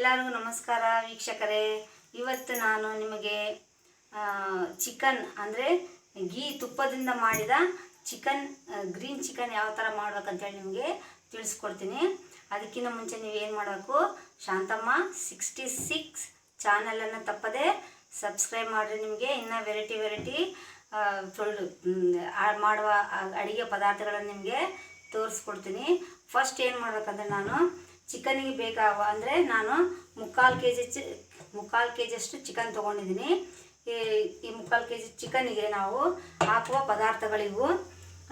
ಎಲ್ಲರಿಗೂ ನಮಸ್ಕಾರ ವೀಕ್ಷಕರೇ. ಇವತ್ತು ನಾನು ನಿಮಗೆ ಚಿಕನ್ ಅಂದರೆ ಗೀ ತುಪ್ಪದಿಂದ ಮಾಡಿದ ಚಿಕನ್ ಗ್ರೀನ್ ಚಿಕನ್ ಯಾವ ಥರ ಮಾಡ್ಬೇಕಂತೇಳಿ ನಿಮಗೆ ತಿಳಿಸ್ಕೊಡ್ತೀನಿ. ಅದಕ್ಕಿಂತ ಮುಂಚೆ ನೀವು ಏನು ಮಾಡಬೇಕು, ಶಾಂತಮ್ಮ ಸಿಕ್ಸ್ಟಿ ಸಿಕ್ಸ್ ಚಾನಲನ್ನು ತಪ್ಪದೆ ಸಬ್ಸ್ಕ್ರೈಬ್ ಮಾಡಿರಿ ನಿಮಗೆ. ಇನ್ನೂ ವೆರೈಟಿ ವೆರೈಟಿ ಮಾಡುವ ಅಡುಗೆ ಪದಾರ್ಥಗಳನ್ನು ನಿಮಗೆ ತೋರಿಸ್ಕೊಡ್ತೀನಿ. ಫಸ್ಟ್ ಏನು ಮಾಡ್ಬೇಕಂದ್ರೆ ನಾನು ಚಿಕನಿಗೆ ಬೇಕಾಗುವ, ಅಂದರೆ ನಾನು ಮುಕ್ಕಾಲು ಕೆ ಜಿ ಚಿ, ಮುಕ್ಕಾಲು ಕೆ ಜಿಯಷ್ಟು ಚಿಕನ್ ತೊಗೊಂಡಿದ್ದೀನಿ. ಈ ಮುಕ್ಕಾಲು ಕೆ ಜಿ ಚಿಕನಿಗೆ ನಾವು ಹಾಕುವ ಪದಾರ್ಥಗಳಿವು.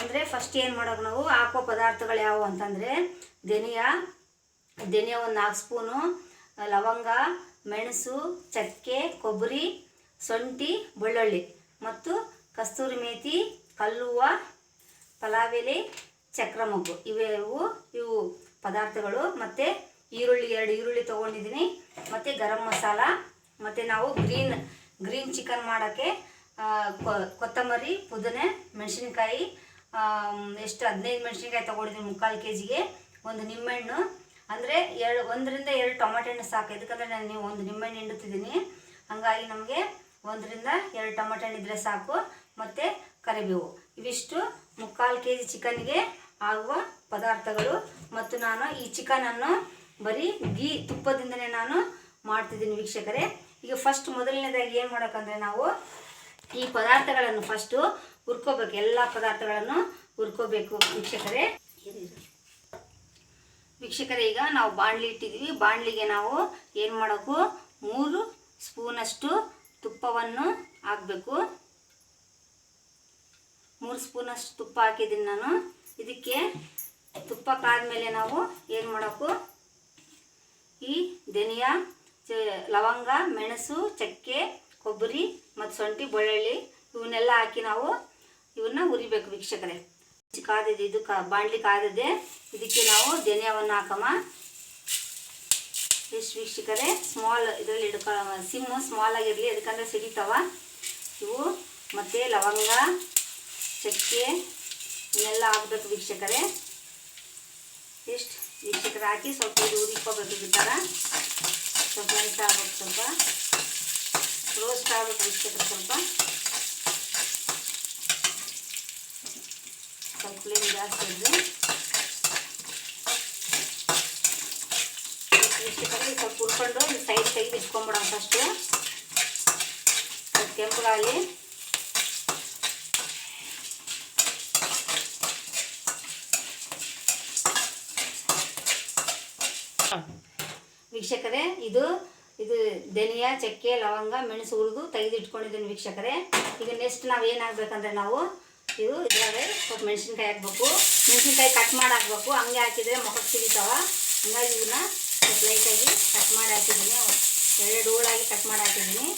ಅಂದರೆ ಫಸ್ಟ್ ಏನು ಮಾಡೋಕೆ ನಾವು, ಹಾಕುವ ಪದಾರ್ಥಗಳು ಯಾವುವು ಅಂತಂದರೆ ಧನಿಯಾ ಧನಿಯಾ ಒಂದು ನಾಲ್ಕು ಸ್ಪೂನು, ಲವಂಗ, ಮೆಣಸು, ಚಕ್ಕೆ, ಕೊಬ್ಬರಿ, ಶುಂಠಿ, ಬೆಳ್ಳುಳ್ಳಿ ಮತ್ತು ಕಸ್ತೂರಿ ಮೇಥಿ, ಕಲ್ಲುವ, ಪಲಾವ್ ಎಲೆ ಚಕ್ರ ಮೊಗ್ಗು ಇವೆವು, ಇವು ಪದಾರ್ಥಗಳು, ಮತ್ತು ಈರುಳ್ಳಿ, ಎರಡು ಈರುಳ್ಳಿ ತೊಗೊಂಡಿದ್ದೀನಿ. ಮತ್ತು ಗರಂ ಮಸಾಲ, ಮತ್ತು ನಾವು ಗ್ರೀನ್ ಗ್ರೀನ್ ಚಿಕನ್ ಮಾಡೋಕ್ಕೆ ಕೊತ್ತಂಬರಿ, ಪುದನೆ, ಮೆಣಸಿನ್ಕಾಯಿ ಎಷ್ಟು ಹದಿನೈದು ಮೆಣಸಿನ್ಕಾಯಿ ತೊಗೊಂಡಿದ್ದೀನಿ ಮುಕ್ಕಾಲು ಕೆ ಜಿಗೆ ಒಂದು ನಿಂಬೆಹಣ್ಣು. ಅಂದರೆ ಎರಡು, ಒಂದರಿಂದ ಎರಡು ಟೊಮಾಟೆ ಹಣ್ಣು ಸಾಕು. ಯಾಕಂದರೆ ನಾನು ನೀವು ಒಂದು ನಿಂಬೆಹಣ್ಣು ಹಿಂಡುತ್ತಿದ್ದೀನಿ. ಹಾಗಾಗಿ ನಮಗೆ ಒಂದರಿಂದ ಎರಡು ಟೊಮಾಟೆ ಹಣ್ಣು ಇದ್ದರೆ ಸಾಕು. ಮತ್ತು ಕರಿಬೇವು. ಇವಿಷ್ಟು ಮುಕ್ಕಾಲು ಕೆ ಜಿ ಚಿಕನ್ಗೆ ಆಗುವ ಪದಾರ್ಥಗಳು. ಮತ್ತು ನಾನು ಈ ಚಿಕನನ್ನು ಬರೀ ಗೀ ತುಪ್ಪದಿಂದನೇ ನಾನು ಮಾಡ್ತಿದ್ದೀನಿ ವೀಕ್ಷಕರೇ. ಈಗ ಫಸ್ಟ್ ಮೊದಲನೇದಾಗಿ ಏನು ಮಾಡೋಕ್ಕಂದ್ರೆ ನಾವು ಈ ಪದಾರ್ಥಗಳನ್ನು ಫಸ್ಟು ಹುರ್ಕೋಬೇಕು, ಎಲ್ಲ ಪದಾರ್ಥಗಳನ್ನು ಹುರ್ಕೋಬೇಕು ವೀಕ್ಷಕರೇ. ವೀಕ್ಷಕರೇ, ಈಗ ನಾವು ಬಾಣಲಿ ಇಟ್ಟಿದ್ದೀವಿ. ಬಾಣಲಿಗೆ ನಾವು ಏನು ಮಾಡೋಕು, ಮೂರು ಸ್ಪೂನಷ್ಟು ತುಪ್ಪವನ್ನು ಹಾಕಬೇಕು. ಮೂರು ಸ್ಪೂನಷ್ಟು ತುಪ್ಪ ಹಾಕಿದ್ದೀನಿ ನಾನು. ಇದಕ್ಕೆ ತುಪ್ಪ ಕಾದ್ಮೇಲೆ ನಾವು ಏನು ಮಾಡೋಕು? ಈ ಧನಿಯಾ, ಚ- ಲವಂಗ, ಮೆಣಸು, ಚಕ್ಕೆ, ಕೊಬ್ಬರಿ ಮತ್ತು ಶುಂಠಿ, ಬೆಳ್ಳುಳ್ಳಿ ಇವನ್ನೆಲ್ಲ ಹಾಕಿ ನಾವು ಇವನ್ನ ಉರಿಬೇಕು ವೀಕ್ಷಕರೇ. ಕಾದಿದೆ ಇದು ಕಾ ಕಾದಿದೆ ಇದಕ್ಕೆ ನಾವು ಧನಿಯಾವನ್ನು ಹಾಕಮ್ಮ. ಎಷ್ಟು ವೀಕ್ಷಕರೇ ಸ್ಮಾಲ್ ಇದರಲ್ಲಿ ಹಿಡ್ಕೊ ಸಿಮ್ಮು ಸ್ಮಾಲ್ ಆಗಿರಲಿ, ಅದಕ್ಕಂದ್ರೆ ಸಿಡಿತಾವ ಇವು ಮತ್ತು ಲವಂಗ, ಚಕ್ಕೆ, ಇವನ್ನೆಲ್ಲ ಹಾಕ್ಬೇಕು ವೀಕ್ಷಕರೇ. ಎಷ್ಟು ಮಿಕ್ಸಿಗೆ ಹಾಕಿ ಸ್ವಲ್ಪ ಇದು ಉದಿಕೋಬೇಕು ಈ ಸ್ವಲ್ಪ ಮೆಣಸು ಆಗ್ಬೇಕು ಸ್ವಲ್ಪ. ರೋಸ್ಟ್ ಆಗ್ಬೇಕು ಮಿಕ್ಸಿಗೆ ಸ್ವಲ್ಪ? ಸ್ವಲ್ಪ ಫ್ಲೇಮ್ ಜಾಸ್ತಿ ಇದ್ದು ಮಿಕ್ಸಿಗೆ ಸ್ವಲ್ಪ ಹುರ್ಕೊಂಡು ಸೈಡ್ ಸೈಡ್ ಇಟ್ಕೊಂಬಿಡೋಣ ಫಸ್ಟು ಸ್ವಲ್ಪ ಕೆಂಪಗಾಗಲಿ ವೀಕ್ಷಕರೇ, ಇದು ಇದು ಧನಿಯಾ, ಚಕ್ಕೆ, ಲವಂಗ, ಮೆಣಸು ಹುರಿದು ತೆಗೆದು ಇಟ್ಕೊಂಡಿದ್ದೀನಿ ವೀಕ್ಷಕರೇ. ಈಗ ನೆಕ್ಸ್ಟ್ ನಾವು ಏನಾಗಬೇಕಂದ್ರೆ ನಾವು ಇದು ಇದ್ರಾಗೆ ಸ್ವಲ್ಪ ಮೆಣಸಿನ್ಕಾಯಿ ಹಾಕ್ಬೇಕು. ಮೆಣಸಿನ್ಕಾಯಿ ಕಟ್ ಮಾಡಿ ಹಾಕ್ಬೇಕು ಹಂಗೆ ಹಾಕಿದರೆ ಮೊಖಕ್ಕೆ ಸಿಡಿತಾವ ಹಂಗಾಗಿ ಇವನ್ನ ಸ್ವಲ್ಪ ಲೈಟಾಗಿ ಕಟ್ ಮಾಡಿ ಹಾಕಿದ್ದೀನಿ ಎರಡು ಹೂಳಾಗಿ ಕಟ್ ಮಾಡಿ ಹಾಕಿದ್ದೀನಿ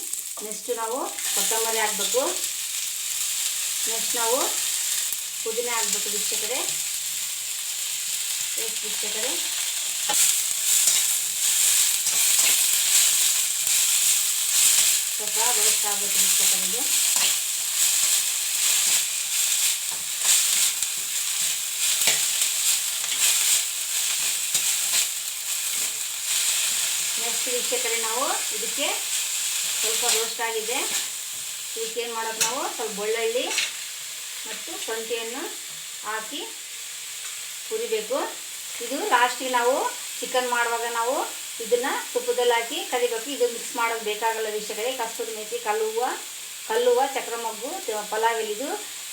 ನೆಕ್ಸ್ಟು ನಾವು ಕೊತ್ತಂಬರಿ ಹಾಕ್ಬೇಕು. ನೆಕ್ಸ್ಟ್ ನಾವು ಪುದೀನ ಹಾಕ್ಬೇಕು ವೀಕ್ಷಕರೇ. ಎಷ್ಟು ವೀಕ್ಷಕರೇ. ಸ್ವಲ್ಪ ರೋಸ್ಟ್ ಆಗಬೇಕು ವೀಕ್ಷಕರಿಗೆ ನೆಕ್ಸ್ಟ್ ವೀಕ್ಷಕರೇ ನಾವು ಇದಕ್ಕೆ ಸ್ವಲ್ಪ ರೋಸ್ಟ್ ಆಗಿದೆ. ಇದಕ್ಕೆ ಏನು ಮಾಡೋದು ನಾವು? ಸ್ವಲ್ಪ ಬೆಳ್ಳುಳ್ಳಿ ಮತ್ತು ಶುಂಠಿಯನ್ನು ಹಾಕಿ ಹುರಿಬೇಕು. ಇದು ಲಾಸ್ಟಿಗೆ ನಾವು ಚಿಕನ್ ಮಾಡುವಾಗ ನಾವು ಇದನ್ನು ತುಪ್ಪದಲ್ಲಿ ಹಾಕಿ ಕರಿಬೇಕು. ಇದು ಮಿಕ್ಸ್ ಮಾಡೋದು ಬೇಕಾಗಲ್ಲ ವೀಕ್ಷಕರೇ. ಕಸ್ತೂರಿ ಮೇಥಿ ಕಲ್ಲುವ ಕಲ್ಲುವ ಚಕ್ರ ಮೊಗ್ಗು ಪಲಾವ್ ಇದು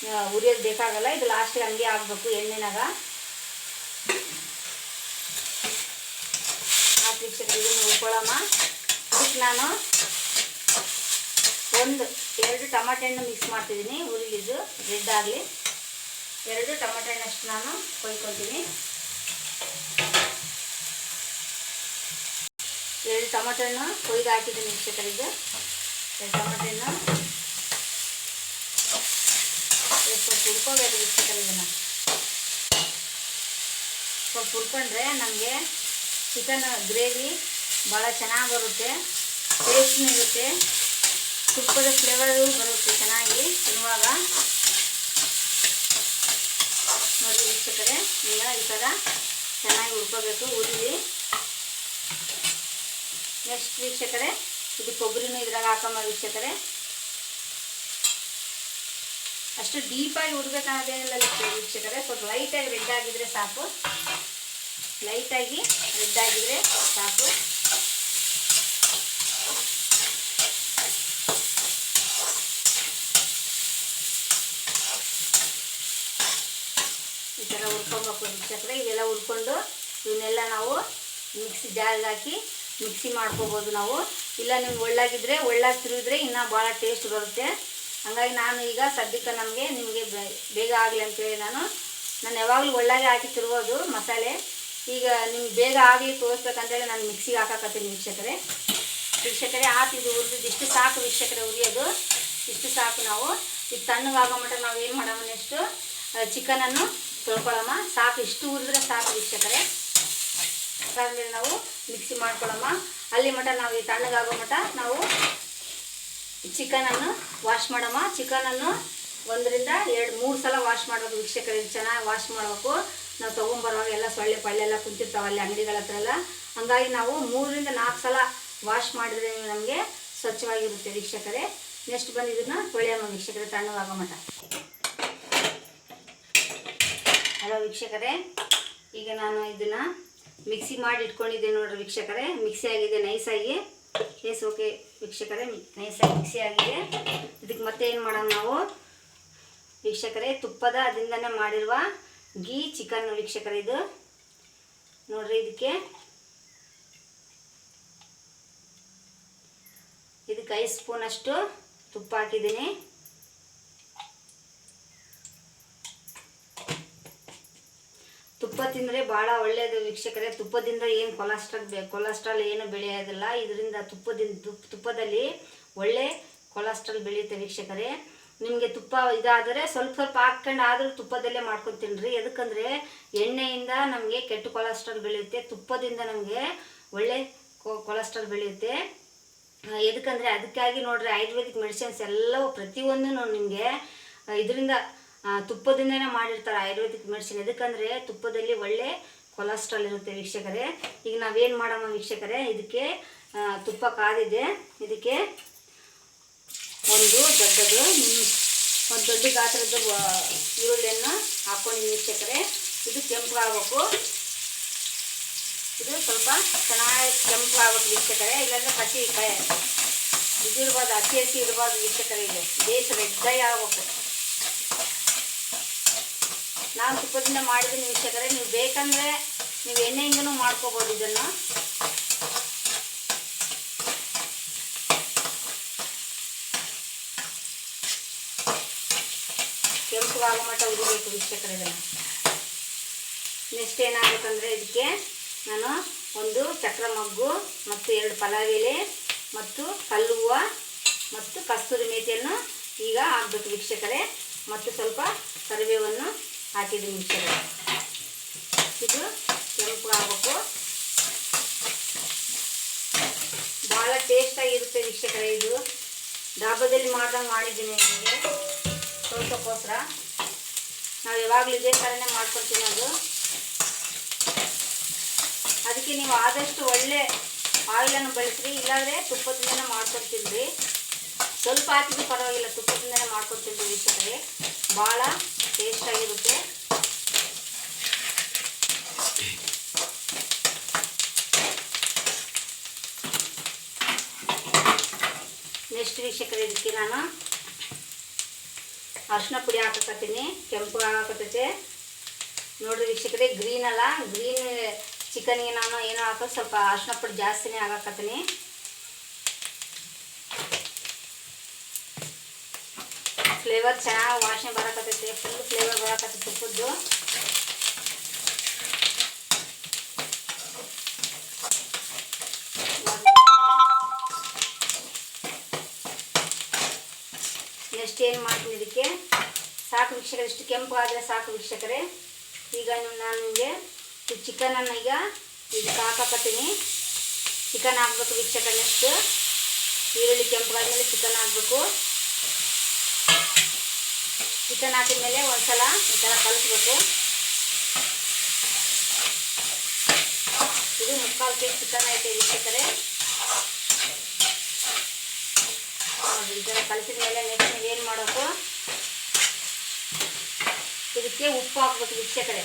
ಆ, ಹುರಿಯೋದು ಬೇಕಾಗಲ್ಲ. ಇದು ಲಾಸ್ಟಿಗೆ ಹಂಗೆ ಆಗಬೇಕು ಎಣ್ಣೆನಾಗ. ಆ ವೀಕ್ಷಕರು ಇದನ್ನು ಹುರ್ಕೊಳ್ಳೋಣ. ಇದಕ್ಕೆ ನಾನು ಒಂದು ಎರಡು ಟಮಾಟೆ ಹಣ್ಣು ಮಿಕ್ಸ್ ಮಾಡ್ತಿದ್ದೀನಿ. ಹುರಿಲಿದ್ದು ರೆಡ್ ಆಗಲಿ. ಎರಡು ಟಮಾಟೆ ಹಣ್ಣಷ್ಟು ನಾನು ಕೊಯ್ಕೊತೀನಿ ಎರಡು ಟೊಮೆಟೊ ಹಣ್ಣು ಕೊಯ್ದು ಹಾಕಿದ್ದೀನಿ ವೀಕ್ಷಕರಿಗೆ ಎರಡು ಟೊಮೆಟೊ ಹಣ್ಣು ಸ್ವಲ್ಪ ಹುರ್ಕೋಬೇಕು ವೀಕ್ಷಕರು ಇದನ್ನು ಸ್ವಲ್ಪ ಹುರ್ಕೊಂಡ್ರೆ ನಮಗೆ ಚಿಕನ್ ಗ್ರೇವಿ ಭಾಳ ಚೆನ್ನಾಗಿ ಬರುತ್ತೆ ಟೇಸ್ಟ್ನೂ ಇರುತ್ತೆ, ತುಪ್ಪದ ಫ್ಲೇವರು ಬರುತ್ತೆ ಚೆನ್ನಾಗಿ, ತಿನ್ನುವಾಗ. ನೋಡಿ ವೀಕ್ಷಕರೇ ಈಗ ಈ ಥರ ಚೆನ್ನಾಗಿ ಹುರ್ಕೋಬೇಕು ಉರಿಲಿ ನೆಕ್ಸ್ಟ್ ವೀಕ್ಷಕರೇ, ಇದು ಕೊಬ್ಬರಿನೂ ಇದ್ರಾಗ ಹಾಕಮ್ಮ ವೀಕ್ಷಕರೇ. ಅಷ್ಟು ಡೀಪಾಗಿ ಹುಡ್ಬೇಕನ್ನೋದೇನಿಲ್ಲ ವೀಕ್ಷಕರೇ, ಸ್ವಲ್ಪ ಲೈಟಾಗಿ ರೆಡ್ ಆಗಿದ್ರೆ ಸಾಕು. ಲೈಟಾಗಿ ರೆಡ್ ಆಗಿದ್ರೆ ಸಾಕು. ಈ ಥರ ಹುರ್ಕೊಬೇಕು ವೀಕ್ಷಕರೇ, ಇವೆಲ್ಲ ಹುರ್ಕೊಂಡು ಇವನ್ನೆಲ್ಲ ನಾವು ಮಿಕ್ಸಿ ಜಾರ್ಗೆ ಹಾಕಿ ಮಿಕ್ಸಿ ಮಾಡ್ಕೋಬೋದು ನಾವು. ಇಲ್ಲ ನಿಮ್ಗೆ ಒಳ್ಳಾಗಿದ್ರೆ, ಒಳ್ಳಾಗಿ ತಿರುಗಿದ್ರೆ ಇನ್ನೂ ಭಾಳ ಟೇಸ್ಟ್ ಬರುತ್ತೆ. ಹಂಗಾಗಿ ನಾನು ಈಗ ಸದ್ಯಕ್ಕೆ ನಮಗೆ ನಿಮಗೆ ಬೇಗ ಆಗಲಿ ಅಂತೇಳಿ ನಾನು ನಾನು ಯಾವಾಗಲೂ ಒಳ್ಳಾಗೆ ಹಾಕಿ ತಿರುಗೋದು ಮಸಾಲೆ. ಈಗ ನಿಮ್ಗೆ ಬೇಗ ಆಗಲಿ ತೋರಿಸ್ಬೇಕಂತೇಳಿ ನಾನು ಮಿಕ್ಸಿಗೆ ಹಾಕಾಕತ್ತೀನಿ ವೀಕ್ಷಕರೆ. ವೀಕ್ಷಕರೆ ಆತು ಇದು ಹುರಿದಿದ್ದು ಇಷ್ಟು ಸಾಕು ವೀಕ್ಷಕರೆ ಉರಿಯೋದು ಇಷ್ಟು ಸಾಕು ನಾವು. ಇದು ತಣ್ಣಗಾಗೋ ಮಟ್ಟ ನಾವು ಏನು ಮಾಡೋಣ ಎಷ್ಟು ಚಿಕನನ್ನು ತೊಳ್ಕೊಳ್ಳೋಣ ಸಾಕು, ಇಷ್ಟು ಹುರಿದ್ರೆ ಸಾಕು ವೀಕ್ಷಕರೇ. ಅದಾದ್ಮೇಲೆ ನಾವು ಮಿಕ್ಸಿ ಮಾಡ್ಕೊಳ್ಳೋಣ ಅಲ್ಲಿ ಮಟ ನಾವು ಈ ತಣ್ಣಗಾಗೋ ಮಟ ನಾವು ಚಿಕನನ್ನು ವಾಶ್ ಮಾಡಮ್ಮ. ಚಿಕನನ್ನು ಒಂದರಿಂದ ಎರಡು, ಮೂರು ಸಲ ವಾಶ್ ಮಾಡೋದು ವೀಕ್ಷಕರಿಗೆ ಚೆನ್ನಾಗಿ ವಾಶ್ ಮಾಡಬೇಕು. ನಾವು ತೊಗೊಂಬರುವಾಗ ಎಲ್ಲ ಸೊಳ್ಳೆ ಪಳ್ಳೆ ಎಲ್ಲ ಕುಂತಿರ್ತಾವೆ ಅಲ್ಲಿ ಅಂಗಡಿಗಳ ಹತ್ರ ಎಲ್ಲ. ಹಂಗಾಗಿ ನಾವು ಮೂರರಿಂದ ನಾಲ್ಕು ಸಲ ವಾಶ್ ಮಾಡಿದ್ರೆ ನಮಗೆ ಸ್ವಚ್ಛವಾಗಿರುತ್ತೆ ವೀಕ್ಷಕರೇ. ನೆಕ್ಸ್ಟ್ ಬಂದು ಇದನ್ನ ತೊಳೆಯಮ್ಮ ವೀಕ್ಷಕರೇ, ತಣ್ಣಗಾಗೋ ಮಟ. ಹಲೋ ವೀಕ್ಷಕರೇ. ಈಗ ನಾನು ಇದನ್ನು ಮಿಕ್ಸಿ ಮಾಡಿ ಇಟ್ಕೊಂಡಿದ್ದೆ ನೋಡ್ರಿ ವೀಕ್ಷಕರೇ. ಮಿಕ್ಸಿ ಆಗಿದೆ ನೈಸಾಗಿ ಎಸ್ ಓಕೆ ವೀಕ್ಷಕರೇ ನೈಸಾಗಿ ಮಿಕ್ಸಿ ಆಗಿದೆ. ಇದಕ್ಕೆ ಮತ್ತೆ ಏನು ಮಾಡೋಣ ನಾವು? ವೀಕ್ಷಕರೇ, ತುಪ್ಪದ ಅದರಿಂದನೇ ಮಾಡಿರುವ ಗೀ ಚಿಕನ್ ವೀಕ್ಷಕರೇ ಇದು. ನೋಡ್ರಿ ಇದಕ್ಕೆ. ಇದಕ್ಕೆ ಐದು ಸ್ಪೂನಷ್ಟು ತುಪ್ಪ ಹಾಕಿದ್ದೀನಿ. ತುಪ್ಪ ತಿಂದರೆ ಭಾಳ ಒಳ್ಳೆಯದು ವೀಕ್ಷಕರೇ. ತುಪ್ಪದಿಂದ ಏನು ಕೊಲೆಸ್ಟ್ರಾಲ್ ಬೆ ಕೊಲೆಸ್ಟ್ರಾಲ್ ಏನು ಬೆಳೆಯೋದಿಲ್ಲ. ಇದರಿಂದ ತುಪ್ಪದಿಂದ ತುಪ್ಪ ತುಪ್ಪದಲ್ಲಿ ಒಳ್ಳೆ ಕೊಲೆಸ್ಟ್ರಾಲ್ ಬೆಳೆಯುತ್ತೆ ವೀಕ್ಷಕರೇ. ನಿಮಗೆ ತುಪ್ಪ ಇದಾದರೆ ಸ್ವಲ್ಪ ಸ್ವಲ್ಪ ಹಾಕ್ಕೊಂಡು ಆದರೂ ತುಪ್ಪದಲ್ಲೇ ಮಾಡ್ಕೊಂಡು ತಿನ್ನಿರಿ ಎದಕ್ಕಂದರೆ ಎಣ್ಣೆಯಿಂದ ನಮಗೆ ಕೆಟ್ಟ ಕೊಲೆಸ್ಟ್ರಾಲ್ ಬೆಳೆಯುತ್ತೆ. ತುಪ್ಪದಿಂದ ನಮಗೆ ಒಳ್ಳೆ ಕೊಲೆಸ್ಟ್ರಾಲ್ ಬೆಳೆಯುತ್ತೆ. ಎದಕ್ಕಂದರೆ ಅದಕ್ಕಾಗಿ ನೋಡ್ರಿ, ಆಯುರ್ವೇದಿಕ್ ಮೆಡಿಸಿನ್ಸ್ ಎಲ್ಲವೂ ಪ್ರತಿಯೊಂದೂ ನಿಮಗೆ ಇದರಿಂದ ತುಪ್ಪದಿಂದನೇ ಮಾಡಿರ್ತಾರೆ ಆಯುರ್ವೇದಿಕ್ ಮೆಡಿಸಿನ್. ಎದಕ್ಕಂದ್ರೆ ತುಪ್ಪದಲ್ಲಿ ಒಳ್ಳೆ ಕೊಲೆಸ್ಟ್ರಾಲ್ ಇರುತ್ತೆ ವೀಕ್ಷಕರೇ. ಈಗ ನಾವೇನು ಮಾಡಮ್ಮ ವೀಕ್ಷಕರೇ, ಇದಕ್ಕೆ ತುಪ್ಪ ಕಾದಿದೆ. ಇದಕ್ಕೆ ಒಂದು ದೊಡ್ಡದು ಒಂದು ದೊಡ್ಡ ಗಾತ್ರದ ಈರುಳ್ಳಿಯನ್ನು ಹಾಕೊಂಡು ವೀಕ್ಷಕರೇ. ಇದು ಕೆಂಪು ಆಗಬೇಕು ಇದು ಸ್ವಲ್ಪ ಚೆನ್ನಾಗಿ ಕೆಂಪು ಆಗ್ಬೇಕು ವೀಕ್ಷಕರೇ. ಇಲ್ಲಾಂದ್ರೆ ಹಸಿ, ಕೈ, ಇದು ಇರ್ಬಾರ್ದು ಹಸಿ ಹಸಿ ಇರಬಾರ್ದು ವೀಕ್ಷಕರೇ ಇದು. ಬೇಸ್ ಆಗ್ಬೇಕು. ನಾನು ತುಪ್ಪದಿಂದ ಮಾಡಿದ್ದೀನಿ ವೀಕ್ಷಕರೇ. ನೀವು ಬೇಕಂದ್ರೆ ನೀವು ಎಣ್ಣೆಯಿಂದನೂ ಮಾಡ್ಕೋಬೋದು ಇದನ್ನು. ಕೆಂಪು ಆಗೋ ಮಟ್ಟ ಉರಿಬೇಕು ವೀಕ್ಷಕರೇ ಇದನ್ನು. ನೆಕ್ಸ್ಟ್ ಏನಾಗಬೇಕಂದ್ರೆ ಇದಕ್ಕೆ ನಾನು ಒಂದು ಚಕ್ರ ಮಗ್ಗು ಮತ್ತು ಎರಡು ಪಲಾವ್ ಎಲೆ ಮತ್ತು ಕಲ್ಲು ಹೂವು ಮತ್ತು ಕಸ್ತೂರಿ ಮೇಥಿಯನ್ನು ಈಗ ಹಾಕ್ಬೇಕು ವೀಕ್ಷಕರೇ. ಮತ್ತು ಸ್ವಲ್ಪ ಕರಿಬೇವನ್ನು ಹಾಕಿದ್ದೀನಿ ಮಿಕ್ಸರ್ ಇದು ಕೆಂಪು ಆಗಬೇಕು. ಭಾಳ ಟೇಸ್ಟಾಗಿರುತ್ತೆ ವೀಕ್ಷಕರ ಇದು. ಡಾಬಾದಲ್ಲಿ ಮಾಡ್ದಂಗೆ ಮಾಡಿದ್ದೀನಿ ನಿಮಗೆ. ತೋರ್ಸೋಕ್ಕೋಸ್ಕರ ನಾವು ಯಾವಾಗಲೂ ಇದೇ ಥರನೇ ಮಾಡ್ಕೊಳ್ತೀನಿ ಅದು. ಅದಕ್ಕೆ ನೀವು ಆದಷ್ಟು ಒಳ್ಳೆ ಆಯಿಲನ್ನು ಬಳಸ್ರಿ, ಇಲ್ಲಾಂದರೆ ತುಪ್ಪದಿಂದ ಮಾಡ್ಕೊಳ್ತೀನಿ ಸ್ವಲ್ಪ ಹಾಕಿದ್ರು ಪರವಾಗಿಲ್ಲ, ತುಪ್ಪದಿಂದನೇ ಮಾಡ್ಕೊಡ್ತೀನಿ ವೀಕ್ಷಕರೇ ಭಾಳ ಟೇಸ್ಟಾಗಿರುತ್ತೆ. ನೆಕ್ಸ್ಟ್ ವೀಕ್ಷಕರೇ, ಇದಕ್ಕೆ ನಾನು ಅರಿಶಿನ ಪುಡಿ ಹಾಕಕತ್ತೀನಿ. ಕೆಂಪು ಹಾಕತೈತೆ ನೋಡ್ರಿ ವೀಕ್ಷಕರೇ ಗ್ರೀನ್ ಅಲ್ಲ. ಗ್ರೀನ್ ಚಿಕನ್ಗೆ ನಾನು ಏನೋ ಹಾಕೋದು ಸ್ವಲ್ಪ ಅರಿಶಿನ ಪುಡಿ ಜಾಸ್ತಿನೇ ಹಾಕಕತ್ತೀನಿ ಫ್ಲೇವರ್ ಚೆನ್ನಾಗಿ ವಾಸನೆ ಬರಕತ್ತೈತೆ ಫುಲ್ ಫ್ಲೇವರ್ ಬರಕತ್ತೈತೆ ತುಪ್ಪದ್ದು ನೆಕ್ಸ್ಟ್ ಏನು ಮಾಡ್ತೀನಿ ಇದಕ್ಕೆ? ಸಾಕು ವೀಕ್ಷಕರೇ, ಇಷ್ಟು ಕೆಂಪು ಆದರೆ ಸಾಕು ವೀಕ್ಷಕರೇ. ಈಗ ನಾನು ನಿಮಗೆ ಈ ಚಿಕನನ್ನು ಈಗ ಇದಕ್ಕೆ ಹಾಕಕತ್ತೀನಿ. ಚಿಕನ್ ಹಾಕ್ಬೇಕು ವೀಕ್ಷಕ ನೆಕ್ಸ್ಟ್ ಈರುಳ್ಳಿ ಆದಮೇಲೆ ಚಿಕನ್ ಹಾಕಬೇಕು. ಚಿಕನ್ ಹಾಕಿದ ಮೇಲೆ ಒಂದ್ಸಲ ಈ ಥರ ಕಲಿಸ್ಬೇಕು. ಇದು ಮುಕ್ಕಾಲು ಕೆ ಚಿಕನ್ ಐತೆ ವೀಕ್ಷಕರೇ. ಈ ಥರ ಕಲಸಿದ ಮೇಲೆ ನೆಕ್ಸ್ಟ್ ಏನು ಮಾಡಬೇಕು? ಇದಕ್ಕೆ ಉಪ್ಪು ಹಾಕ್ಬೇಕು ವೀಕ್ಷಕರೇ.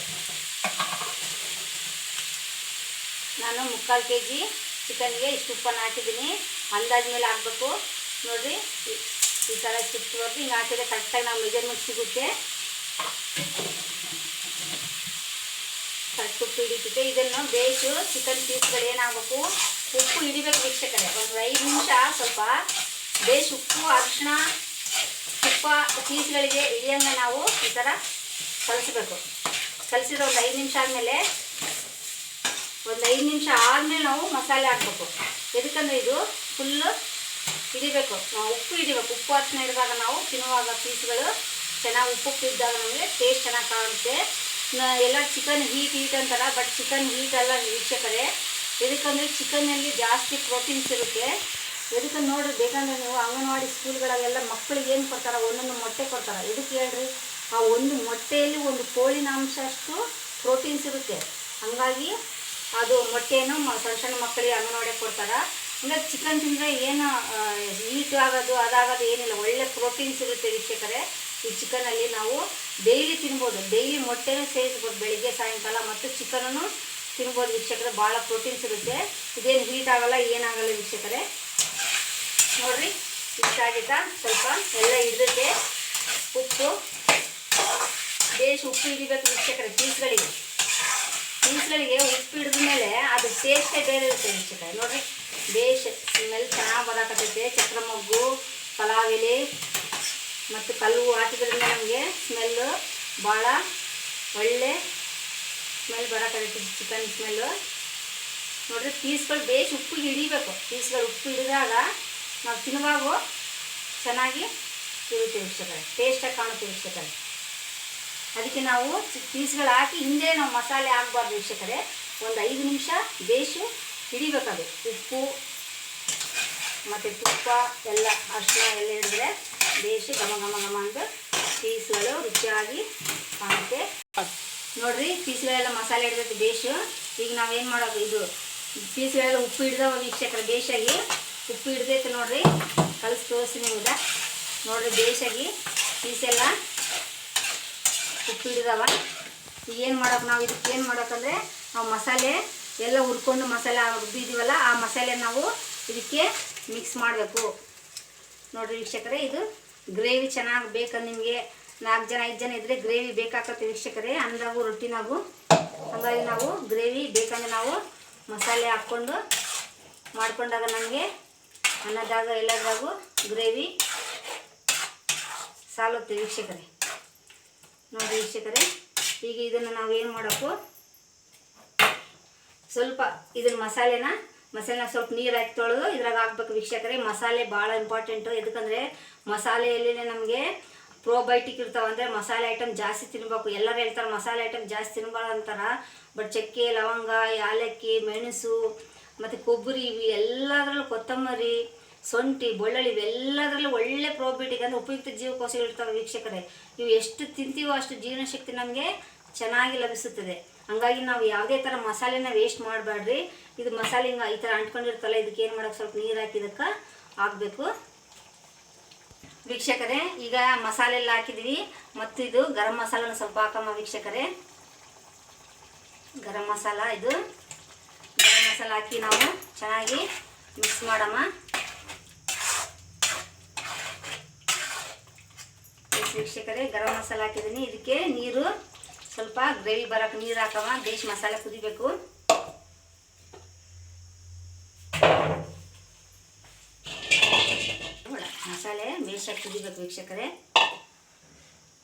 ನಾನು ಮುಕ್ಕಾಲು ಕೆ ಜಿ ಚಿಕನ್ಗೆ ಇಷ್ಟು ಉಪ್ಪನ್ನು ಹಾಕಿದ್ದೀನಿ. ಅಂದಾಜ ಮೇಲೆ ಹಾಕ್ಬೇಕು. ನೋಡಿರಿ ಈ- ಥರ ಸುತ್ತುವರೆದು ಹಿಂಗೆ ಹಾಕಿದ್ರೆ ಕರೆಕ್ಟಾಗಿ ನಾವು ಮೆಜರ್ಮೆಂಟ್ ಸಿಗುತ್ತೆ ಕರೆಕ್ಟ್ ಉಪ್ಪು ಇದನ್ನು ಬೇಯಿಸು ಚಿಕನ್ ಪೀಸ್ಗಳು ಏನಾಗಬೇಕು? ಉಪ್ಪು ಹಿಡಿಬೇಕು ವೀಕ್ಷಕರೇ. ಒಂದು ಐದು ನಿಮಿಷ ಸ್ವಲ್ಪ ಬೇಯಿಸಿ, ಉಪ್ಪು, ಅರಿಶಿಣ, ತುಪ್ಪ, ಪೀಸ್ಗಳಿಗೆ ಹಿಡಿಯಂಗೆ ನಾವು ಈ ಥರ ಕಲಿಸ್ಬೇಕು. ಕಲಿಸಿದ್ರೆ ಒಂದು ಐದು ನಿಮಿಷ ಆದಮೇಲೆ, ಒಂದು ಐದು ನಿಮಿಷ ಆದಮೇಲೆ ನಾವು ಮಸಾಲೆ ಹಾಕ್ಬೇಕು. ಎದಕ್ಕಂದ್ರೆ ಇದು ಫುಲ್ಲು ಹಿಡಿಬೇಕು. ನಾವು ಉಪ್ಪು ಹಿಡಿಬೇಕು. ಉಪ್ಪು ಅರ್ಶಿನ ಹಿಡಿದಾಗ ನಾವು ತಿನ್ನುವಾಗ ಪೀಸ್ಗಳು ಚೆನ್ನಾಗಿ ಉಪ್ಪು ಇದ್ದಾಗ ನಮಗೆ ಟೇಸ್ಟ್ ಚೆನ್ನಾಗಿ ಕಾಣುತ್ತೆ. ಎಲ್ಲ ಚಿಕನ್ ಹೀಟ್ ಹೀಟ್ ಅಂತಾರೆ ಬಟ್ ಚಿಕನ್ ಹೀಟ್ ಅಲ್ಲ ವೀಕ್ಷಕರೇ. ಎದಕ್ಕಂದರೆ ಚಿಕನ್ನಲ್ಲಿ ಜಾಸ್ತಿ ಪ್ರೋಟೀನ್ಸ್ ಇರುತ್ತೆ. ಎದಕ್ಕೆ ನೋಡಿ ಬೇಕಂದ್ರೆ ನೀವು ಅಂಗನವಾಡಿ ಸ್ಕೂಲ್ಗಳಲ್ಲೆಲ್ಲ ಮಕ್ಕಳಿಗೆ ಏನು ಕೊಡ್ತಾರೆ? ಒಂದೊಂದು ಮೊಟ್ಟೆ ಕೊಡ್ತಾರೆ. ಎದಕ್ಕೆ ಹೇಳ್ರಿ? ಆ ಒಂದು ಮೊಟ್ಟೆಯಲ್ಲಿ ಒಂದು ಕೋಳಿನಾಂಶ ಅಷ್ಟು ಪ್ರೋಟೀನ್ಸ್ ಇರುತ್ತೆ. ಹಂಗಾಗಿ ಅದು ಮೊಟ್ಟೆಯನ್ನು ಸಣ್ಣ ಸಣ್ಣ ಮಕ್ಕಳಿಗೆ ಅಂಗನವಾಡಿ ಕೊಡ್ತಾರೆ. ಹಂಗಾಗಿ ಚಿಕನ್ ತಿಂದರೆ ಏನು ಹೀಟ್ ಆಗೋದು, ಅದಾಗೋದು ಏನಿಲ್ಲ, ಒಳ್ಳೆ ಪ್ರೋಟೀನ್ಸ್ ಇರುತ್ತೆ ವೀಕ್ಷಕರೇ. ಈ ಚಿಕನಲ್ಲಿ ನಾವು ಡೈಲಿ ತಿನ್ಬೋದು. ಡೈಲಿ ಮೊಟ್ಟೆನೂ ಸೇರಿಸ್ಬೋದು, ಬೆಳಿಗ್ಗೆ, ಸಾಯಂಕಾಲ, ಮತ್ತು ಚಿಕನನ್ನು ತಿನ್ಬೋದು ವೀಕ್ಷಕರೇ. ಭಾಳ ಪ್ರೋಟೀನ್ಸ್ ಇರುತ್ತೆ. ಇದೇನು ಹೀಟ್ ಆಗೋಲ್ಲ, ಏನಾಗಲ್ಲ ವೀಕ್ಷಕರೇ. ನೋಡ್ರಿ ಇಷ್ಟ ಆಗಿತ್ತಾ ಸ್ವಲ್ಪ ಎಲ್ಲ ಇದಕ್ಕೆ ಉಪ್ಪು. ಬೇಸ್ ಉಪ್ಪು ಹಿಡಿಬೇಕು ವೀಕ್ಷಕರೇ ಪೀಸ್ಗಳಿಗೆ ಪೀಸ್ಗಳಿಗೆ ಉಪ್ಪು ಹಿಡಿದ ಮೇಲೆ ಅದು ಟೇಸ್ಟೇ ಬೇರೆ ಇರುತ್ತೆ ವೀಕ್ಷಕರೇ. ನೋಡ್ರಿ ಬೇಸ್ ಸ್ಮೆಲ್ ಚೆನ್ನಾಗಿ ಬರಕತ್ತೈತೆ. ಚಕ್ರ ಮೊಗ್ಗು ಎಲೆ ಮತ್ತು ಕಲ್ಲು ಹಾಕಿದ್ರಿಂದ ನಮಗೆ ಸ್ಮೆಲ್ಲು ಭಾಳ ಒಳ್ಳೆ ಸ್ಮೆಲ್ ಬರಕತ್ತೈತಿ ಚಿಕನ್ ಸ್ಮೆಲ್ಲು ನೋಡಿರಿ, ಪೀಸ್ಗಳು ಭೇಷ್ ಉಪ್ಪು ಹಿಡಿಬೇಕು. ಪೀಸ್ಗಳು ಉಪ್ಪು ಹಿಡಿದಾಗ ನಾವು ತಿನ್ನುವಾಗ ಚೆನ್ನಾಗಿ ಇರುತ್ತೆ ವೀಕ್ಷಕರೇ. ಟೇಸ್ಟಾಗಿ ಕಾಣುತ್ತೆ ವೀಕ್ಷಕರೇ. ಅದಕ್ಕೆ ನಾವು ಪೀಸ್ಗಳು ಹಾಕಿ ಹಿಂದೆ ನಾವು ಮಸಾಲೆ ಹಾಕ್ಬಾರ್ದು ವೀಕ್ಷಕರೇ. ಒಂದು ಐದು ನಿಮಿಷ ಬೇಸು ಹಿಡಿಬೇಕದು ಉಪ್ಪು ಮತ್ತು ತುಪ್ಪ ಎಲ್ಲ ಅರಿಶಿನ ಎಲ್ಲ ಹಿಡಿದ್ರೆ ಬೇಯಿಸಿ ಘಮ ಘಮ ಘಮ ಅಂತ ಪೀಸ್ಗಳು ರುಚಿಯಾಗಿ ಕಾಣುತ್ತೆ. ನೋಡ್ರಿ, ಪೀಸ್ಗಳೆಲ್ಲ ಮಸಾಲೆ ಹಿಡಿದೈತೆ ಬೇಷು. ಈಗ ನಾವೇನು ಮಾಡೋದು, ಇದು ಪೀಸ್ಗಳೆಲ್ಲ ಉಪ್ಪು ಹಿಡ್ದವ ವೀಕ್ಷಕರ, ಬೇಷಾಗಿ ಉಪ್ಪು ಹಿಡ್ದೈತೆ ನೋಡ್ರಿ. ಕಲಸಿ ತೋರಿಸಿ ನಿಮ್ಗೆ ನೋಡ್ರಿ, ಬೇಷಾಗಿ ಪೀಸೆಲ್ಲ ಉಪ್ಪು ಹಿಡ್ದವ. ಏನು ಮಾಡೋಕೆ ನಾವು, ಇದಕ್ಕೆ ಏನು ಮಾಡೋಕಂದ್ರೆ, ನಾವು ಮಸಾಲೆ ಎಲ್ಲ ಹುರ್ಕೊಂಡು ಮಸಾಲೆ ರುಬ್ಬಿದ್ದೀವಲ್ಲ, ಆ ಮಸಾಲೆ ನಾವು ಇದಕ್ಕೆ ಮಿಕ್ಸ್ ಮಾಡಬೇಕು. ನೋಡಿರಿ ವೀಕ್ಷಕರೇ, ಇದು ಗ್ರೇವಿ ಚೆನ್ನಾಗಿ ಬೇಕಂದ್ರೆ ನಿಮಗೆ ನಾಲ್ಕು ಜನ, ಐದು ಜನ ಇದ್ದರೆ ಗ್ರೇವಿ ಬೇಕಾಗತ್ತೆ ವೀಕ್ಷಕರೇ. ಅನ್ನದಾಗು ರೊಟ್ಟಿನಾಗು ಹಾಗಾಗಿ ನಾವು ಗ್ರೇವಿ ಬೇಕಂದ್ರೆ ನಾವು ಮಸಾಲೆ ಹಾಕ್ಕೊಂಡು ಮಾಡ್ಕೊಂಡಾಗ ನಮಗೆ ಅನ್ನದಾಗ ಎಲ್ಲದಾಗು ಗ್ರೇವಿ ಸಾಲುತ್ತೆ ವೀಕ್ಷಕರೇ. ನೋಡಿ ವೀಕ್ಷಕರೇ, ಈಗ ಇದನ್ನು ನಾವು ಏನು ಮಾಡಬೇಕು ಸ್ವಲ್ಪ ಇದನ್ನ ಮಸಾಲೆನ ಮಸಾಲೆನ ಸ್ವಲ್ಪ ನೀರು ಹಾಕಿ ತೊಳೆದು ಇದ್ರಾಗ ಹಾಕ್ಬೇಕು ವೀಕ್ಷಕರೇ. ಮಸಾಲೆ ಭಾಳ ಇಂಪಾರ್ಟೆಂಟು ಮಸಾಲೆ ಮಸಾಲೆಯಲ್ಲಿ ನಮಗೆ ಪ್ರೋಬಯೋಟಿಕ್ ಇರ್ತಾವೆ. ಅಂದರೆ ಮಸಾಲೆ ಐಟಮ್ ಜಾಸ್ತಿ ತಿನ್ಬೇಕು. ಎಲ್ಲರೂ ಹೇಳ್ತಾರೆ ಮಸಾಲೆ ಐಟಮ್ ಜಾಸ್ತಿ ತಿನ್ಬಾರ್ದು ಅಂತಾರೆ. ಬಟ್ ಚಕ್ಕೆ, ಲವಂಗ ಯಾಲಕ್ಕಿ ಮೆಣಸು, ಮತ್ತು ಕೊಬ್ಬರಿ, ಇವು ಎಲ್ಲದರಲ್ಲೂ ಕೊತ್ತಂಬರಿ ಸೊಂಟಿ ಬೆಳ್ಳುಳ್ಳಿ ಇವೆಲ್ಲದರಲ್ಲೂ ಒಳ್ಳೆ ಪ್ರೋಬಯೋಟಿಕ್ ಅಂದರೆ ಉಪಯುಕ್ತ ಜೀವಕೋಶಗಳು ಇರ್ತವೆ ವೀಕ್ಷಕರೇ. ಇವು ಎಷ್ಟು ತಿಂತೀವೋ ಅಷ್ಟು ಜೀರ್ಣಶಕ್ತಿ ನಮಗೆ ಚೆನ್ನಾಗಿ ಲಭಿಸುತ್ತದೆ. ಹಂಗಾಗಿ ನಾವು ಯಾವುದೇ ಥರ ಮಸಾಲೆನ ವೇಸ್ಟ್ ಮಾಡಬೇಡ್ರಿ ಇದು ಮಸಾಲೆ ಹಿಂಗೆ ಈ ಥರ ಅಂಟ್ಕೊಂಡಿರ್ತಲ್ಲ ಇದಕ್ಕೆ ಏನು ಮಾಡೋಕೆ ಸ್ವಲ್ಪ ನೀರು ಹಾಕಿದಕ್ಕೆ ಹಾಕಬೇಕು. ವೀಕ್ಷಕರೇ, ಈಗ ಮಸಾಲೆ ಎಲ್ಲ ಹಾಕಿದ್ವಿ. ಮತ್ತು ಇದು ಗರಂ ಮಸಾಲನ ಸ್ವಲ್ಪ ಹಾಕಮ್ಮ ವೀಕ್ಷಕರೇ. ಗರಂ ಮಸಾಲ ಇದು. ಗರಂ ಮಸಾಲ ಹಾಕಿ ನಾವು ಚೆನ್ನಾಗಿ ಮಿಕ್ಸ್ ಮಾಡಮ್ಮ. ವೀಕ್ಷಕರೇ, ಗರಂ ಮಸಾಲ ಹಾಕಿದ್ದೀನಿ ಇದಕ್ಕೆ ನೀರು ಸ್ವಲ್ಪ ಗ್ರೇವಿ ಬರೋಕೆ ನೀರು ಹಾಕವ ಬೇಸ್ ಮಸಾಲೆ ಕುದಿಬೇಕು. ಮಸಾಲೆ ಬೇಸಾಗಿ ಕುದಿಬೇಕು ವೀಕ್ಷಕರೇ.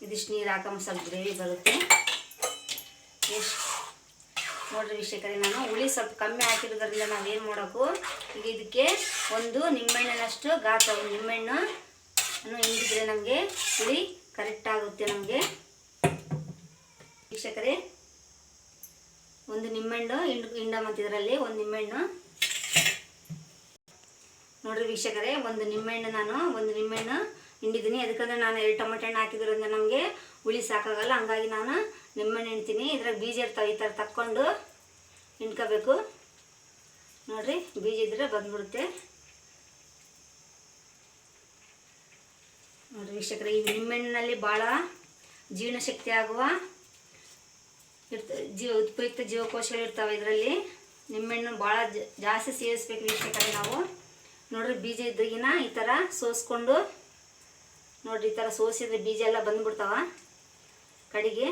ಇದಿಷ್ಟು ನೀರು ಹಾಕಮ್ಮ ಸ್ವಲ್ಪ ಗ್ರೇವಿ ಬರುತ್ತೆ. ನೋಡ್ರಿ ವೀಕ್ಷಕರೇ, ನಾನು ಹುಳಿ ಸ್ವಲ್ಪ ಕಮ್ಮಿ ಹಾಕಿರೋದ್ರಿಂದ ನಾವೇನು ಮಾಡೋಕು, ಈಗ ಇದಕ್ಕೆ ಒಂದು ನಿಂಬೆಹಣ್ಣಿನಷ್ಟು ಗಾತ್ರ ಒಂದು ನಿಂಬೆಹಣ್ಣು ಹಿಂಡಿದ್ರೆ ನಮಗೆ ಹುಳಿ ಕರೆಕ್ಟ್ ಆಗುತ್ತೆ ನಮಗೆ. ವೀಕ್ಷಕರೇ, ಒಂದು ನಿಂಬೆಹಣ್ಣು, ಹಿಂಡ್ ಇಂಡ ಮತ್ತಿದ್ರಲ್ಲಿ ಒಂದು ನಿಂಬೆಹಣ್ಣು. ನೋಡ್ರಿ ವೀಕ್ಷಕರೇ, ಒಂದು ನಿಂಬೆಹಣ್ಣು ನಾನು, ಒಂದು ನಿಂಬೆಹಣ್ಣು ಹಿಂಡಿದ್ದೀನಿ. ಅದಕ್ಕಂದ್ರೆ ನಾನು ಎರಡು ಟೊಮೆಟೊ ಹಣ್ಣು ಹಾಕಿದ್ರಿಂದ ನಮಗೆ ಹುಳಿ ಸಾಕಾಗಲ್ಲ. ಹಂಗಾಗಿ ನಾನು ನಿಂಬೆಹಣ್ಣು ಹಿಂಡ್ತೀನಿ. ಇದ್ರಾಗ ಬೀಜ ಇರ್ತಾವೆ, ಈ ಥರ ತಕ್ಕೊಂಡು ಹಿಂಡ್ಕೋಬೇಕು. ನೋಡ್ರಿ, ಬೀಜ ಇದ್ರೆ ಬಂದ್ಬಿಡುತ್ತೆ. ನೋಡ್ರಿ ವೀಕ್ಷಕರೇ, ಈ ನಿಂಬೆಹಣ್ಣಿನಲ್ಲಿ ಭಾಳ ಜೀರ್ಣಶಕ್ತಿ ಆಗುವ ಇರ್ತ, ಜೀವ ಉತ್ಪಯುಕ್ತ ಜೀವಕೋಶಗಳು ಇರ್ತಾವೆ ಇದರಲ್ಲಿ. ನಿಂಬೆಹಣ್ಣು ಭಾಳ ಜಾಸ್ತಿ ಸೇವಿಸ್ಬೇಕು ವೀಕ್ಷಕರೇ ನಾವು. ನೋಡ್ರಿ ಬೀಜ ಇದ್ದಾಗಿನ ಈ ಥರ ಸೋಸ್ಕೊಂಡು, ನೋಡ್ರಿ ಈ ಥರ ಸೋಸಿದ್ರೆ ಬೀಜ ಎಲ್ಲ ಬಂದ್ಬಿಡ್ತಾವ ಕಡೆಗೆ.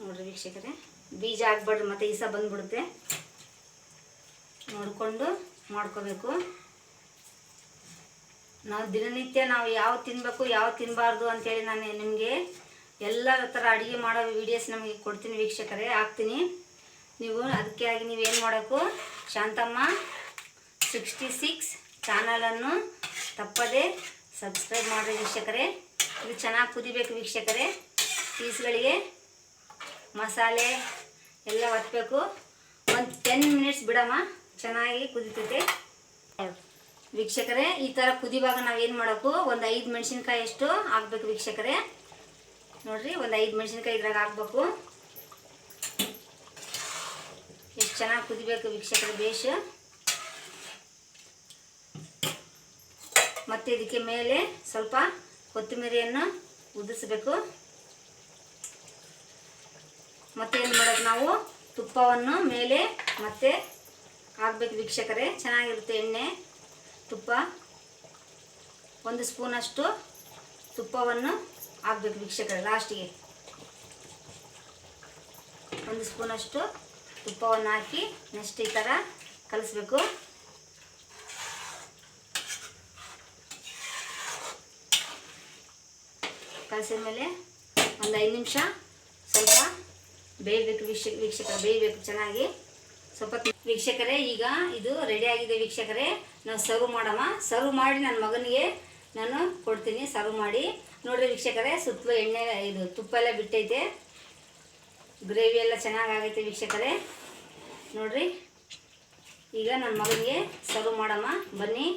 ನೋಡ್ರಿ ವೀಕ್ಷಕರೇ, ಬೀಜ ಹಾಕ್ಬೇಡ್ರಿ ಮತ್ತೆ ಈಸ ಬಂದ್ಬಿಡುತ್ತೆ. ನೋಡಿಕೊಂಡು ಮಾಡ್ಕೋಬೇಕು. ನಾವು ದಿನನಿತ್ಯ ನಾವು ಯಾವ ತಿನ್ನಬೇಕು ಯಾವ ತಿನ್ನಬಾರ್ದು ಅಂತೇಳಿ ನಾನು ನಿಮಗೆ ಎಲ್ಲ ಥರ ಅಡುಗೆ ಮಾಡೋ ವಿಡಿಯೋಸ್ ನಮಗೆ ಕೊಡ್ತೀನಿ ವೀಕ್ಷಕರೇ, ಹಾಕ್ತೀನಿ. ನೀವು ಅದಕ್ಕೆ ಆಗಿ ನೀವೇನು ಮಾಡಬೇಕು ಶಾಂತಮ್ಮ ಸಿಕ್ಸ್ಟಿ ಸಿಕ್ಸ್ ಚಾನಲನ್ನು ತಪ್ಪದೆ ಸಬ್ಸ್ಕ್ರೈಬ್ ಮಾಡಿರಿ ವೀಕ್ಷಕರೇ. ಇದು ಚೆನ್ನಾಗಿ ಕುದಿಬೇಕು ವೀಕ್ಷಕರೇ. ಪೀಸ್ಗಳಿಗೆ ಮಸಾಲೆ ಎಲ್ಲ ಒತ್ತಬೇಕು ಒಂದು ಟೆನ್ ಮಿನಿಟ್ಸ್ ಬಿಡಮ್ಮ, ಚೆನ್ನಾಗಿ ಕುದಿತೈತೆ. ವೀಕ್ಷಕರೇ, ಈ ಥರ ಕುದಿವಾಗ ಏನು ಮಾಡಬೇಕು? ಒಂದು ಐದು ಮೆಣಸಿನ್ಕಾಯಿ ಎಷ್ಟು ಹಾಕ್ಬೇಕು ವೀಕ್ಷಕರೇ. ನೋಡ್ರಿ, ಒಂದು ಐದು ಮೆಣಸಿನ್ಕಾಯಿ ಇದ್ರಾಗ ಹಾಕ್ಬೇಕು. ಎಷ್ಟು ಚೆನ್ನಾಗಿ ಕುದಿಬೇಕು ವೀಕ್ಷಕರೇ ಬೇಷ್. ಮತ್ತು ಇದಕ್ಕೆ ಮೇಲೆ ಸ್ವಲ್ಪ ಕೊತ್ತಂಬರಿಯನ್ನು ಉದಿಸ್ಬೇಕು. ಮತ್ತೆ ಏನು ಮಾಡೋದು ನಾವು? ತುಪ್ಪವನ್ನು ಮೇಲೆ ಮತ್ತೆ ಹಾಕ್ಬೇಕು ವೀಕ್ಷಕರೇ. ಚೆನ್ನಾಗಿರುತ್ತೆ ಎಣ್ಣೆ. ತುಪ್ಪ. ಒಂದು ಸ್ಪೂನಷ್ಟು ತುಪ್ಪವನ್ನು ಹಾಕ್ಬೇಕು ವೀಕ್ಷಕರ, ಲಾಸ್ಟಿಗೆ. ಒಂದು ಸ್ಪೂನಷ್ಟು ತುಪ್ಪವನ್ನು ಹಾಕಿ ನೆಕ್ಸ್ಟ್ ಈ ಥರ ಕಲಿಸ್ಬೇಕು. ಕಲಸಿದ ಮೇಲೆ ಒಂದು ಐದು ನಿಮಿಷ ಸ್ವಲ್ಪ ಬೇಯಬೇಕು ವೀಕ್ಷ, ವೀಕ್ಷಕರ, ಬೇಯಬೇಕು ಚೆನ್ನಾಗಿ. ಸ್ವಲ್ಪ ವೀಕ್ಷಕರೇ, ಈಗ ಇದು ರೆಡಿ ಆಗಿದೆ ವೀಕ್ಷಕರೇ. ನಾವು ಸರ್ವ್ ಮಾಡಮ್ಮ. ಸರ್ವ್ ಮಾಡಿ ನನ್ನ ಮಗನಿಗೆ ನಾನು ಕೊಡ್ತೀನಿ ಸರ್ವ್ ಮಾಡಿ. ನೋಡಿರಿ ವೀಕ್ಷಕರೇ, ಸುತ್ತಲೂ ಎಣ್ಣೆ, ಇದು ತುಪ್ಪ ಎಲ್ಲ ಬಿಟ್ಟೈತೆ. ಗ್ರೇವಿ ಎಲ್ಲ ಚೆನ್ನಾಗಾಗೈತೆ ವೀಕ್ಷಕರೇ. ನೋಡಿರಿ. ಈಗ ನನ್ನ ಮಗನಿಗೆ ಸರ್ವ್ ಮಾಡಮ್ಮ. ಬನ್ನಿ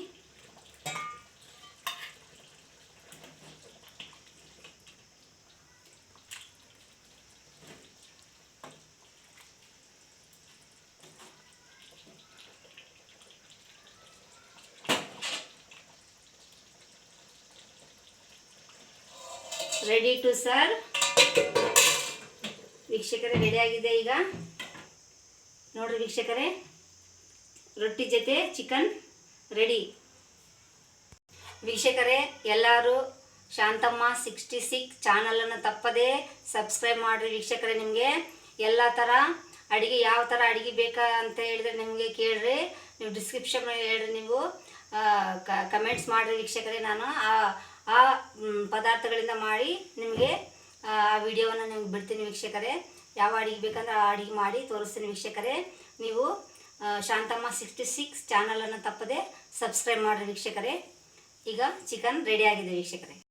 ರೆಡಿ ಟು ಸರ್. ವೀಕ್ಷಕರೇ, ರೆಡಿ ಆಗಿದೆ ಈಗ. ನೋಡ್ರಿ ವೀಕ್ಷಕರೇ, ರೊಟ್ಟಿ ಜೊತೆ ಚಿಕನ್ ರೆಡಿ. ವೀಕ್ಷಕರೇ, ಎಲ್ಲರೂ ಶಾಂತಮ್ಮ ಸಿಕ್ಸ್ಟಿ ಸಿಕ್ಸ್ ಚಾನಲನ್ನು ತಪ್ಪದೇ ಸಬ್ಸ್ಕ್ರೈಬ್ ಮಾಡಿರಿ ವೀಕ್ಷಕರೇ ನಿಮಗೆ. ಎಲ್ಲ ಥರ ಅಡುಗೆ, ಯಾವ ಥರ ಅಡುಗೆ ಬೇಕಾ ಅಂತ ಹೇಳಿದ್ರೆ ನಿಮಗೆ ಕೇಳ್ರಿ. ನೀವು ಡಿಸ್ಕ್ರಿಪ್ಷನ್ ಹೇಳ್ರಿ ನೀವು. ಕಮೆಂಟ್ಸ್ ಮಾಡಿರಿ ವೀಕ್ಷಕರೇ ನಾನು. ಆ ಪದಾರ್ಥಗಳಿಂದ ಮಾಡಿ ನಿಮಗೆ, ಆ ವಿಡಿಯೋವನ್ನು ನಿಮ್ಗೆ ಬಿಡ್ತೀನಿ ವೀಕ್ಷಕರೇ. ಯಾವ ಅಡುಗೆ ಬೇಕಂದ್ರೆ ಆ ಅಡಿಗೆ ಮಾಡಿ ತೋರಿಸ್ತೀನಿ ವೀಕ್ಷಕರೇ. ನೀವು ಶಾಂತಮ್ಮ ಸಿಕ್ಸ್ಟಿ ಸಿಕ್ಸ್ ಚಾನಲನ್ನು ತಪ್ಪದೆ ಸಬ್ಸ್ಕ್ರೈಬ್ ಮಾಡಿರಿ ವೀಕ್ಷಕರೇ. ಈಗ ಚಿಕನ್ ರೆಡಿ ಆಗಿದೆ ವೀಕ್ಷಕರೇ.